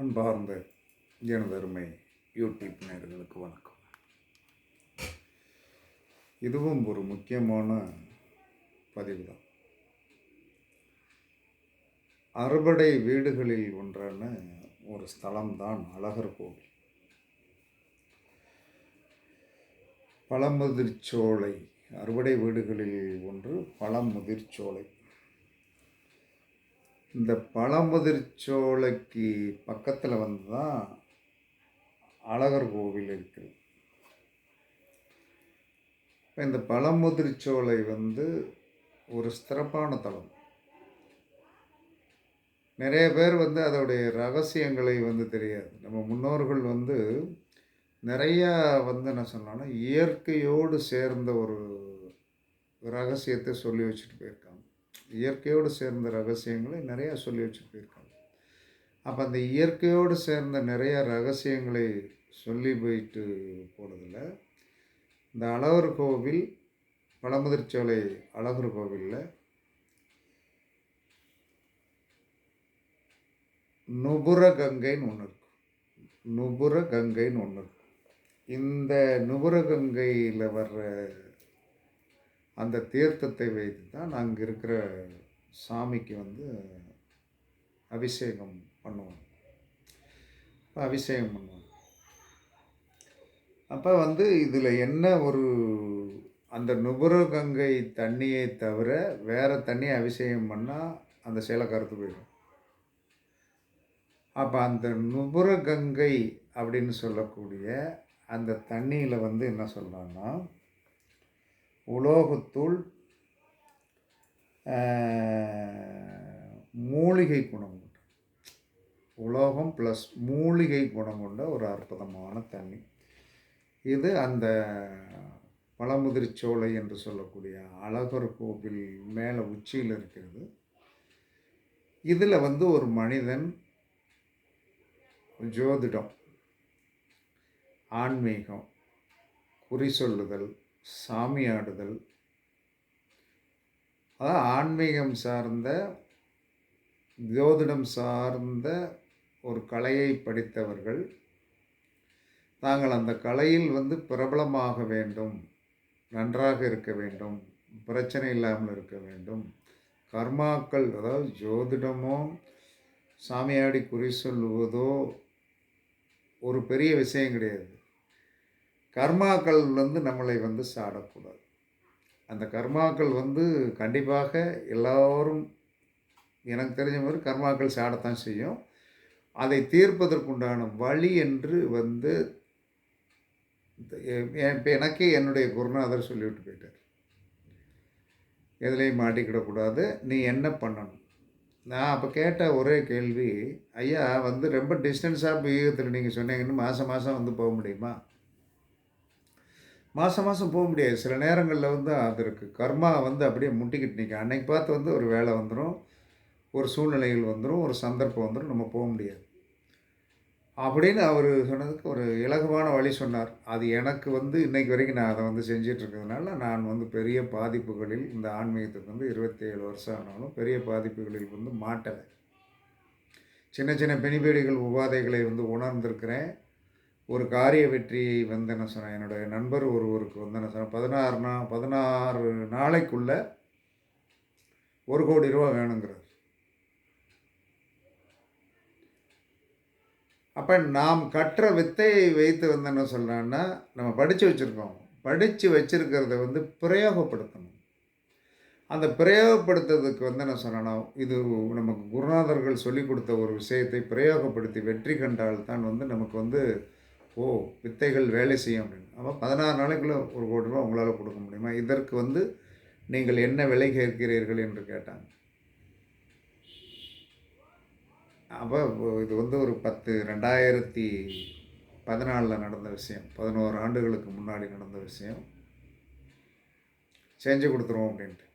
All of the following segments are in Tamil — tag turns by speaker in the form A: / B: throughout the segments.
A: அன்பார்ந்த எனதருமை யூடியூப் நேர்களுக்கு வணக்கம். இதுவும் ஒரு முக்கியமான பதிவு தான் அறுபடை வீடுகளில் ஒன்றான ஒரு ஸ்தலம்தான் அழகர் கோவில். பழமுதிர்ச்சோலை அறுபடை வீடுகளில் ஒன்று பழமுதிர்ச்சோலை. இந்த பழமுதிர்ச்சோலைக்கு பக்கத்தில் வந்து தான் அழகர் கோவில் இருக்குது. இப்போ இந்த பழமுதிர்ச்சோலை வந்து ஒரு சிறப்பான தலம். நிறைய பேர் வந்து அதோடைய ரகசியங்களை வந்து தெரியாது. நம்ம முன்னோர்கள் வந்து நிறையா வந்து என்ன சொன்னாங்கன்னா இயற்கையோடு சேர்ந்த ஒரு ரகசியத்தை சொல்லி வச்சுட்டு போயிருக்காங்க. இயற்கையோடு சேர்ந்த ரகசியங்களை நிறையா சொல்லி வச்சுட்டு போயிருக்காங்க அப்போ அந்த இயற்கையோடு சேர்ந்த நிறைய ரகசியங்களை சொல்லி போயிட்டு போனதில் இந்த அழகர் கோவில் பழமுதிர்ச்சோலை அழகர் கோவிலில் நுபுர கங்கைன்னு ஒன்று இருக்கும் நுபுர கங்கைன்னு ஒன்று இருக்கும் இந்த நுபுர கங்கையில் வர்ற அந்த தீர்த்தத்தை வைத்து தான் அங்கே இருக்கிற சாமிக்கு வந்து அபிஷேகம் பண்ணுவோம் அபிஷேகம் பண்ணுவோம் அப்போ வந்து இதில் என்ன ஒரு அந்த நுபுரகங்கை தண்ணியை தவிர வேறு தண்ணியை அபிஷேகம் பண்ணால் அந்த சேலை கருத்து போயிடும். அப்போ அந்த நுபுர கங்கை அப்படின்னு சொல்லக்கூடிய அந்த தண்ணியில் வந்து என்ன சொல்கிறாங்கன்னா உலோகத்தூள் மூலிகை குணம் கொண்ட உலோகம் ப்ளஸ் மூலிகை குணம் கொண்ட ஒரு அற்புதமான தண்ணி. இது அந்த பழமுதிர்ச்சோலை என்று சொல்லக்கூடிய அழகர் கோவில் மேலே உச்சியில் இருக்கிறது. இதில் வந்து ஒரு மனிதன் ஜோதிடம் ஆன்மீகம் குறி சொல்லுதல் சாமியாடுதல் அதாவது ஆன்மீகம் சார்ந்த ஜோதிடம் சார்ந்த ஒரு கலையை படித்தவர்கள் தாங்கள் அந்த கலையில் வந்து பிரபலமாக வேண்டும் நன்றாக இருக்க வேண்டும் பிரச்சனை இல்லாமல் இருக்க வேண்டும். கர்மாக்கள் அதாவது ஜோதிடமோ சாமியாடி குறி சொல்லுவதோ ஒரு பெரிய விஷயம் கிடையாது. கர்மாக்கள் வந்து நம்மளை வந்து சாடக்கூடாது. அந்த கர்மாக்கள் வந்து கண்டிப்பாக எல்லோரும் எனக்கு தெரிஞ்ச மாதிரி கர்மாக்கள் சாடத்தான் செய்யும். அதை தீர்ப்பதற்குண்டான வழி என்று வந்து இப்போ எனக்கே என்னுடைய குருநாதர் சொல்லிவிட்டு போயிட்டார். எதுலேயும் மாட்டிக்கிடக்கூடாது நீ என்ன பண்ணணும்? நான் அப்போ கேட்ட ஒரே கேள்வி ஐயா வந்து ரொம்ப டிஸ்டன்ஸாக வியூகத்தில் நீங்கள் சொன்னீங்கன்னு மாதம் மாதம் வந்து போக முடியுமா? மாதம் மாதம் போக முடியாது. சில நேரங்களில் வந்து அது இருக்குது கர்மா வந்து அப்படியே முட்டிக்கிட்டு நிற்கும் அன்னைக்கு பார்த்து வந்து ஒரு வேலை வந்துடும் ஒரு சூழ்நிலைகள் வந்துடும் ஒரு சந்தர்ப்பம் வந்துடும் நம்ம போக முடியாது. அப்படின்னு அவர் சொன்னதுக்கு ஒரு இலகுவான வழி சொன்னார். அது எனக்கு வந்து இன்றைக்கு வரைக்கும் நான் அதை வந்து செஞ்சிட்ருக்கிறதுனால நான் வந்து பெரிய பாதிப்புகளில் இந்த ஆன்மீகத்துக்கு வந்து இருபத்தி ஏழு வருஷம் ஆனாலும் பெரிய பாதிப்புகளில் வந்து மாட்டலை. சின்ன சின்ன பெணிபேடிகள் உபாதைகளை வந்து உணர்ந்திருக்கிறேன். ஒரு காரிய வெற்றியை வந்து என்ன சொன்னேன். என்னுடைய நண்பர் ஒருவருக்கு வந்து என்ன சொன்னேன். பதினாறு நா பதினாறு நாளைக்குள்ள ஒரு கோடி ரூபா வேணுங்கிறார். அப்போ நாம் கற்ற வித்தையை வைத்து வந்து என்ன சொல்லலான்னா நம்ம படித்து வச்சுருக்கோம். படித்து வச்சுருக்கிறத வந்து பிரயோகப்படுத்தணும். அந்த பிரயோகப்படுத்துறதுக்கு வந்து என்ன சொன்னேன்னா இது நமக்கு குருநாதர்கள் சொல்லி கொடுத்த ஒரு விஷயத்தை பிரயோகப்படுத்தி வெற்றி கண்டால் தான் வந்து நமக்கு வந்து ஓ வித்தைகள் வேலை செய்யும் அப்படின்னு. அப்போ பதினாறு நாளைக்குள்ளே ஒரு கோடி ரூபா உங்களால் கொடுக்க முடியுமா? இதற்கு வந்து நீங்கள் என்ன விலை கேட்கிறீர்கள் என்று கேட்டாங்க. அப்போ இது வந்து ஒரு பத்து ரெண்டாயிரத்தி பதினாலில் நடந்த விஷயம். பதினோரு ஆண்டுகளுக்கு முன்னாடி நடந்த விஷயம். செஞ்சு கொடுத்துருவோம் அப்படின்ட்டு.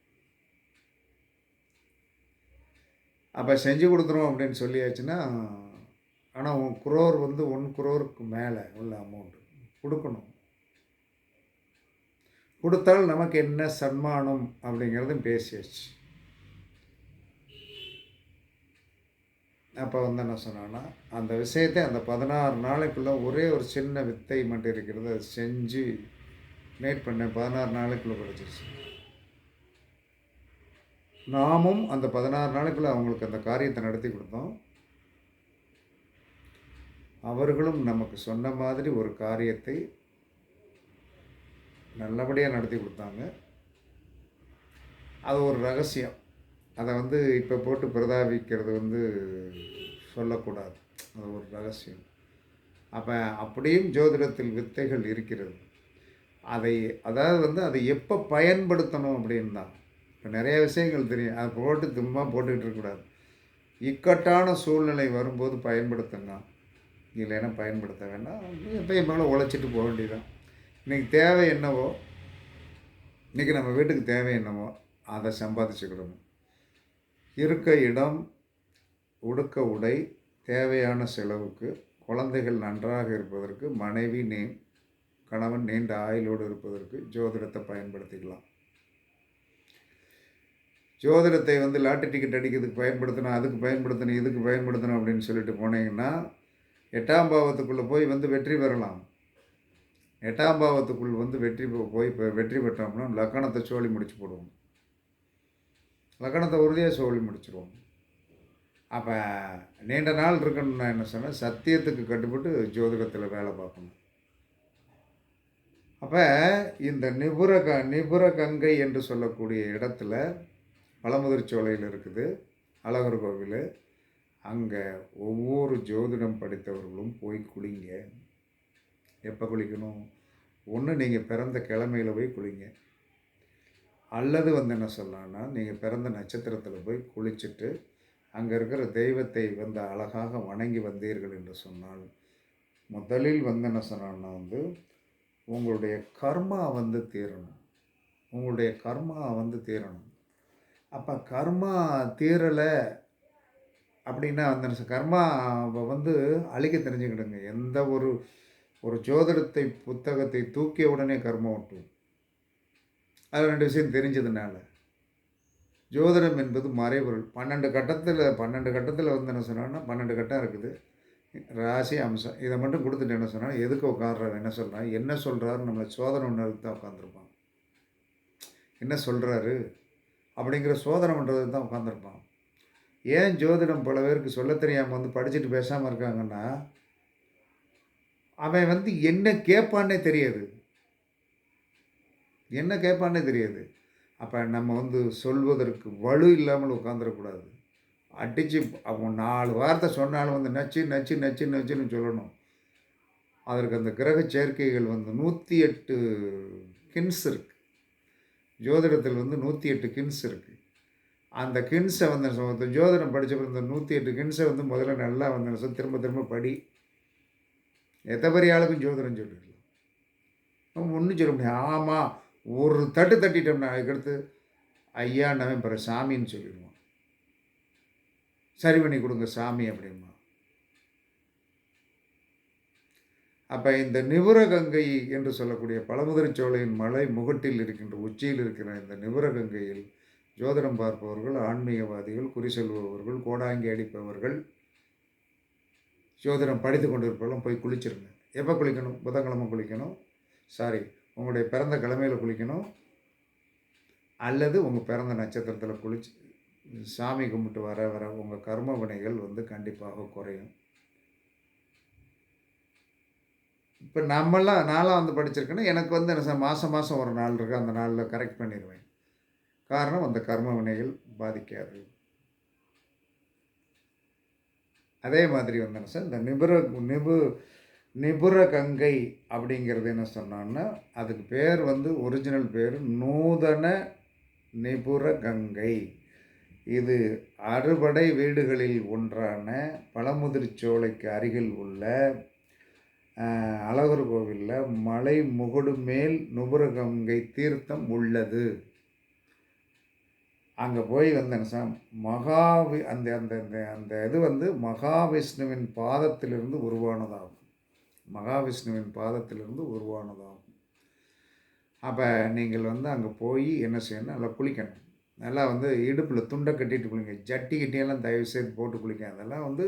A: அப்போ செஞ்சு கொடுத்துருவோம் அப்படின்னு சொல்லியாச்சுன்னா ஆனால் உன் குரோர் வந்து ஒன் குரோருக்கு மேலே உள்ள அமௌண்ட்டு கொடுக்கணும். கொடுத்தால் நமக்கு என்ன சன்மானம் அப்படிங்கிறதும் பேசியாச்சு. அப்போ வந்து என்ன சொன்னான்னா அந்த விஷயத்தை அந்த பதினாறு நாளைக்குள்ளே ஒரே ஒரு சின்ன வித்தை மட்டும் இருக்கிறது அதை செஞ்சு மேட் பண்ணேன் பதினாறு நாளைக்குள்ளே கிடச்சிருச்சு. நாமும் அந்த பதினாறு நாளைக்குள்ளே அவங்களுக்கு அந்த காரியத்தை நடத்தி கொடுத்தோம். அவர்களும் நமக்கு சொன்ன மாதிரி ஒரு காரியத்தை நல்லபடியாக நடத்தி கொடுத்தாங்க. அது ஒரு ரகசியம். அதை வந்து இப்போ போட்டு பிரதாபிக்கிறது வந்து சொல்லக்கூடாது. அது ஒரு ரகசியம். அப்போ அப்படியும் ஜோதிடத்தில் வித்தைகள் இருக்கிறது. அதை அதாவது வந்து அதை எப்போ பயன்படுத்தணும் அப்படின்னு தான் இப்போ நிறைய விஷயங்கள் தெரியும். அதை போட்டு தும்மா போட்டுக்கிட்டு இருக்கக்கூடாது. இக்கட்டான சூழ்நிலை வரும்போது பயன்படுத்தணும் இல்லைன்னா பயன்படுத்த வேண்டாம். எப்பயும் மேலே உழைச்சிட்டு போக வேண்டியதான் இன்றைக்கி தேவை என்னவோ இன்றைக்கி நம்ம வீட்டுக்கு தேவை என்னவோ அதை சம்பாதிச்சுக்கிடணும். இருக்க இடம் உடுக்க உடை தேவையான செலவுக்கு குழந்தைகள் நன்றாக இருப்பதற்கு மனைவி நீ கணவன் நீண்ட ஆயுளோடு இருப்பதற்கு ஜோதிடத்தை பயன்படுத்திக்கலாம். ஜோதிடத்தை வந்து லாட்டரி டிக்கெட் அடிக்கிறதுக்கு பயன்படுத்தணும் அதுக்கு பயன்படுத்தணும் இதுக்கு பயன்படுத்தணும் அப்படின்னு சொல்லிட்டு போனீங்கன்னா எட்டாம் பாவத்துக்குள்ளே போய் வந்து வெற்றி பெறலாம். எட்டாம் பாவத்துக்குள் வந்து வெற்றி போய் இப்போ வெற்றி பெற்றோம்னா லக்கணத்தை சோழி முடிச்சு போடுவோம். லக்கணத்தை உறுதியாக சோழி முடிச்சிருவோம். அப்போ நீண்ட நாள் இருக்கணும்னா என்ன சொன்னேன்? சத்தியத்துக்கு கட்டுப்பட்டு ஜோதிடத்தில் வேலை பார்க்கணும். அப்போ இந்த நிபுர க நிபுர கங்கை என்று சொல்லக்கூடிய இடத்துல பழமுதிர்ச்சோலையில் இருக்குது அழகர் கோவில். அங்கே ஒவ்வொரு ஜோதிடம் படித்தவர்களும் போய் குளிங்க. எப்போ குளிக்கணும்? ஒன்று நீங்கள் பிறந்த கிழமையில் போய் குளிங்க. அல்லது வந்து என்ன சொல்லலாம்னா நீங்கள் பிறந்த நட்சத்திரத்தில் போய் குளிச்சுட்டு அங்கே இருக்கிற தெய்வத்தை வந்து அழகாக வணங்கி வந்தீர்கள் என்று சொன்னால் முதலில் வந்து என்ன சொன்னான்னா வந்து உங்களுடைய கர்மா வந்து தீரணும். உங்களுடைய கர்மா வந்து தீரணும். அப்போ கர்மா தீரலை அப்படின்னா அந்த கர்மா வந்து அழிக்க தெரிஞ்சுக்கிடுங்க. எந்த ஒரு ஒரு ஜோதிடத்தை புத்தகத்தை தூக்கிய உடனே கர்மா விட்டுரும் அது ரெண்டு விஷயம் தெரிஞ்சதுனால. ஜோதிடம் என்பது மறைபொருள். பன்னெண்டு கட்டத்தில் பன்னெண்டு கட்டத்தில் வந்து என்ன சொன்னான்னா பன்னெண்டு கட்டம் இருக்குது. ராசி அம்சம். இதை மட்டும் கொடுத்துட்டு என்ன சொன்னால் எதுக்கு உட்காடுறாரு என்ன சொல்கிறான் என்ன சொல்கிறாரு நம்மளை சோதனை ஒன்று தான் உட்காந்துருப்பான் என்ன சொல்கிறாரு அப்படிங்கிற சோதனை பண்ணுறது தான் உட்காந்துருப்பான் ஏன் ஜோதிடம் பல பேருக்கு சொல்ல தெரியாமல் வந்து படிச்சுட்டு பேசாமல் இருக்காங்கன்னா அவன் வந்து என்ன கேட்பான்னே தெரியாது. என்ன கேட்பான்னே தெரியாது. அப்போ நம்ம வந்து சொல்வதற்கு வலு இல்லாமல் உட்காந்துடக்கூடாது அடித்து அவன் நாலு வார்த்தை சொன்னாலும் வந்து நச்சு நச்சு நச்சு நச்சுன்னு சொல்லணும். அதற்கு அந்த கிரக சேர்க்கைகள் வந்து நூற்றி எட்டு கின்ஸ் இருக்குது ஜோதிடத்தில் வந்து நூற்றி எட்டு கின்ஸ் இருக்குது அந்த கின்ஸை வந்து என்ன சொல்றது, ஜோதிடம் படித்தப்ப இந்த நூற்றி எட்டு கின்ஸை வந்து முதல்ல நல்லா வந்து என்ன திரும்ப திரும்ப படி. எத்தபடி பெரிய ஆளுக்கும் ஜோதிடம் சொல்லிடலாம். நம்ம ஒன்றும் சொல்ல முடியாது. ஆமாம் ஒரு தட்டு தட்டிட்டோம்னா அதுக்கடுத்து ஐயா நம்ம பிற சாமின்னு சொல்லிடுவோம் சரி பண்ணி கொடுங்க சாமி அப்படிமா அப்போ இந்த நிபுரகங்கை என்று சொல்லக்கூடிய பழமுதிர்ச்சோலையின் மலை முகட்டில் இருக்கின்ற உச்சியில் இருக்கிற இந்த நிபுரகங்கையில் ஜோதிடம் பார்ப்பவர்கள் ஆன்மீகவாதிகள் குறி செல்பவர்கள் கோடாங்கி அடிப்பவர்கள் ஜோதிடம் படித்து கொண்டிருப்பவர்களும் போய் குளிச்சிருங்க. எப்போ குளிக்கணும்? புதன்கிழமை குளிக்கணும். சாரி உங்களுடைய பிறந்த கிழமையில் குளிக்கணும். அல்லது உங்கள் பிறந்த நட்சத்திரத்தில் குளிச்சு சாமி கும்பிட்டு வர வர உங்கள் கர்ம வினைகள் வந்து கண்டிப்பாக குறையும். இப்போ நம்மளாம் நாளாக வந்து படிச்சிருக்கேன்னா எனக்கு வந்து என்ன சார் மாதம் மாதம் ஒரு நாள் இருக்குது அந்த நாளில் கரெக்ட் பண்ணிடுவேன் காரணம் அந்த கர்ம வினைகள் பாதிக்காது. அதே மாதிரி வந்து என்ன சார் இந்த நிபுர நிபு நிபுர கங்கை அப்படிங்கிறது என்ன சொன்னோன்னா அதுக்கு பேர் வந்து ஒரிஜினல் பேர் நூதன நிபுர கங்கை இது அறுபடை வீடுகளில் ஒன்றான பழமுதிர்ச்சோலைக்கு அருகில் உள்ள அழகர் கோவிலில் மலை முகடு மேல் நுபுரகங்கை தீர்த்தம் உள்ளது. அங்கே போய் வந்தேன் சார் மகாவி அந்த அந்த அந்த அந்த இது வந்து மகாவிஷ்ணுவின் பாதத்திலிருந்து உருவானதாகும். மகாவிஷ்ணுவின் பாதத்திலிருந்து உருவானதாகும். அப்போ நீங்கள் வந்து அங்கே போய் என்ன செய்யணும்? நல்லா குளிக்கணும். நல்லா வந்து இடுப்பில் துண்டை கட்டிட்டு குளிங்க. ஜட்டி கிட்டியெல்லாம் தயவு செய்து போட்டு குளிக்க அதெல்லாம் வந்து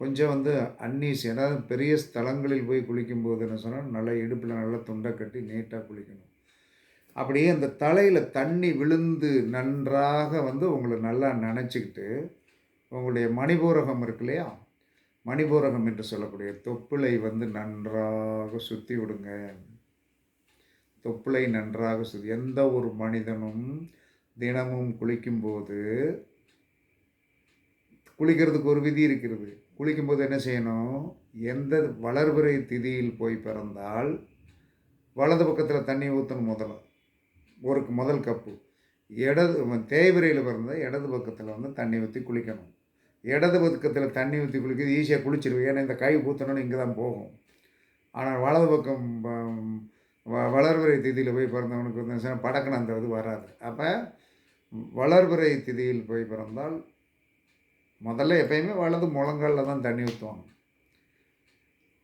A: கொஞ்சம் வந்து அன்னீஸ் ஏதாவது பெரிய ஸ்தலங்களில் போய் குளிக்கும்போது என்ன சொன்னால் நல்லா இடுப்பில் நல்லா துண்டை கட்டி நீட்டாக குளிக்கணும். அப்படியே அந்த தலையில் தண்ணி விழுந்து நன்றாக வந்து உங்களை நல்லா நினச்சிக்கிட்டு உங்களுடைய மணிபூரகம் இருக்கு இல்லையா? மணிபூரகம் என்று சொல்லக்கூடிய தொப்புளை வந்து நன்றாக சுற்றி விடுங்க. தொப்புளை நன்றாக சுற்றி எந்த ஒரு மனிதனும் தினமும் குளிக்கும்போது குளிக்கிறதுக்கு ஒரு விதி இருக்கிறது. குளிக்கும்போது என்ன செய்யணும்? எந்த வளர்பிறை திதியில் போய் பிறந்தால் வலது பக்கத்தில் தண்ணி ஊற்றணும் முதல்ல. ஒரு முதல் கப்பு. இடது தேய்பிரையில் பிறந்தால் இடது பக்கத்தில் வந்து தண்ணி ஊற்றி குளிக்கணும். இடது பக்கத்தில் தண்ணி ஊற்றி குளிக்கிறது ஈஸியாக குளிச்சிருவோம் ஏன்னா இந்த கை ஊற்றணும்னு இங்கே தான் போகும். ஆனால் வலது பக்கம் வளர்பிறை திதியில் போய் பிறந்தவனுக்கு வந்து படக்குன்னு அந்த இது வராது. அப்போ வளர்பிறை திதியில் போய் பிறந்தால் முதல்ல எப்பயுமே வலது முழங்காலில் தான் தண்ணி ஊற்றுவாங்க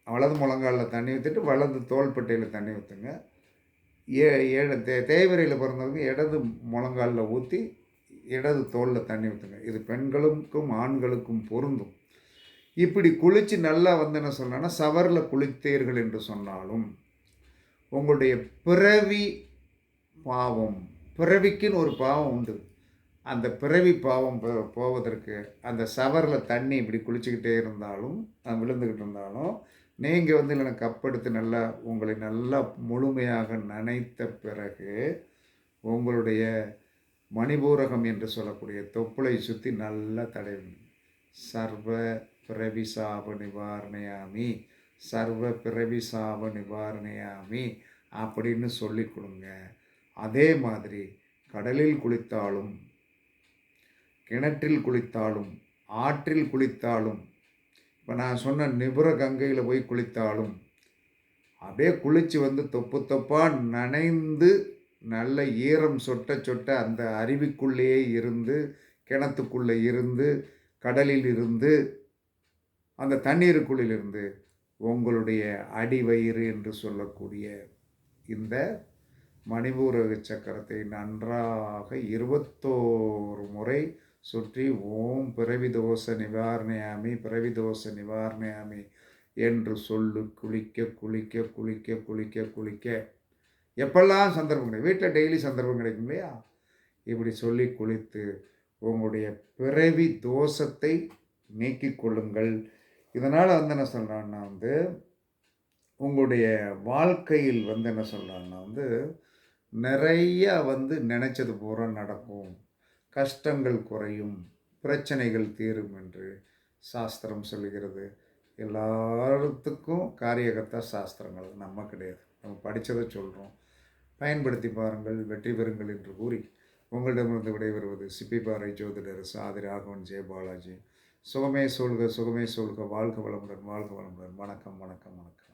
A: வலது முழங்காலில் தண்ணி ஊற்றிட்டு வலது தோள்பட்டையில் தண்ணி ஊற்றுங்க ஏ ஏழு தே தேய்வரையில் பிறந்தவங்க இடது முழங்காலில் ஊற்றி இடது தோளில் தண்ணி ஊற்றுங்க இது பெண்களுக்கும் ஆண்களுக்கும் பொருந்தும். இப்படி குளித்து நல்லா வந்து என்ன சொல்லணும்னா சவரில் குளித்தீர்கள் என்று சொன்னாலும் உங்களுடைய பிறவி பாவம் பிறவிக்குன்னு ஒரு பாவம் உண்டு. அந்த பிறவி பாவம் போவதற்கு அந்த சவரில் தண்ணி இப்படி குளிச்சுக்கிட்டே இருந்தாலும் விழுந்துக்கிட்டு இருந்தாலும் நீங்கள் வந்து எனக்கு கப்படுத்து நல்லா உங்களை நல்லா முழுமையாக நனைத்த பிறகு உங்களுடைய மணிபூரகம் என்று சொல்லக்கூடிய தொப்புளை சுற்றி நல்லா தடவி சர்வ பிறவிசாப நிவாரணையாமி சர்வ பிறவிசாப நிவாரணையாமி அப்படின்னு சொல்லி கொடுங்க. அதே மாதிரி கடலில் குளித்தாலும் கிணற்றில் குளித்தாலும் ஆற்றில் குளித்தாலும் இப்போ நான் சொன்ன நிபுர கங்கையில் போய் குளித்தாலும் அப்படியே குளித்து வந்து தொப்பு தொப்பாக நனைந்து நல்ல ஈரம் சொட்ட சொட்ட அந்த அருவிக்குள்ளேயே இருந்து கிணத்துக்குள்ளே இருந்து கடலில் இருந்து அந்த தண்ணீருக்குள்ளிலிருந்து உங்களுடைய அடிவயிறு என்று சொல்லக்கூடிய இந்த மணிபூரக சக்கரத்தை நன்றாக இருபத்தோரு முறை சுற்றி ஓம் பிறவிதோஷ நிவாரணையாமி பிறவிதோஷ நிவாரணையாமி என்று சொல்லு குளிக்க குளிக்க குளிக்க குளிக்க குளிக்க. எப்பெல்லாம் சந்தர்ப்பம் கிடைக்கும்? வீட்டில் டெய்லி சந்தர்ப்பம் கிடைக்கும் இல்லையா? இப்படி சொல்லி குளித்து உங்களுடைய பிறவி தோஷத்தை நீக்கி கொள்ளுங்கள். இதனால் வந்து என்ன சொல்கிறான்னா வந்து உங்களுடைய வாழ்க்கையில் வந்து என்ன சொல்கிறான்னா வந்து நிறைய வந்து நினச்சது பூரா நடக்கும். கஷ்டங்கள் குறையும் பிரச்சனைகள் தீரும் என்று சாஸ்திரம் சொல்கிறது எல்லாத்துக்கும் காரியகர்த்தா சாஸ்திரங்கள் நம்ம கிடையாது. நம்ம படித்ததை சொல்கிறோம் பயன்படுத்தி பாருங்கள் வெற்றி பெறுங்கள் என்று கூறி உங்களிடமிருந்து விடைபெறுவது சிப்பிபாறை ஜோதிடர் சாதி ராகவன் ஜெயபாலாஜி சுகமே சொல்க சுகமே சொல்க வாழ்க வளமுடன் வாழ்க வளமுடன். வணக்கம் வணக்கம் வணக்கம்.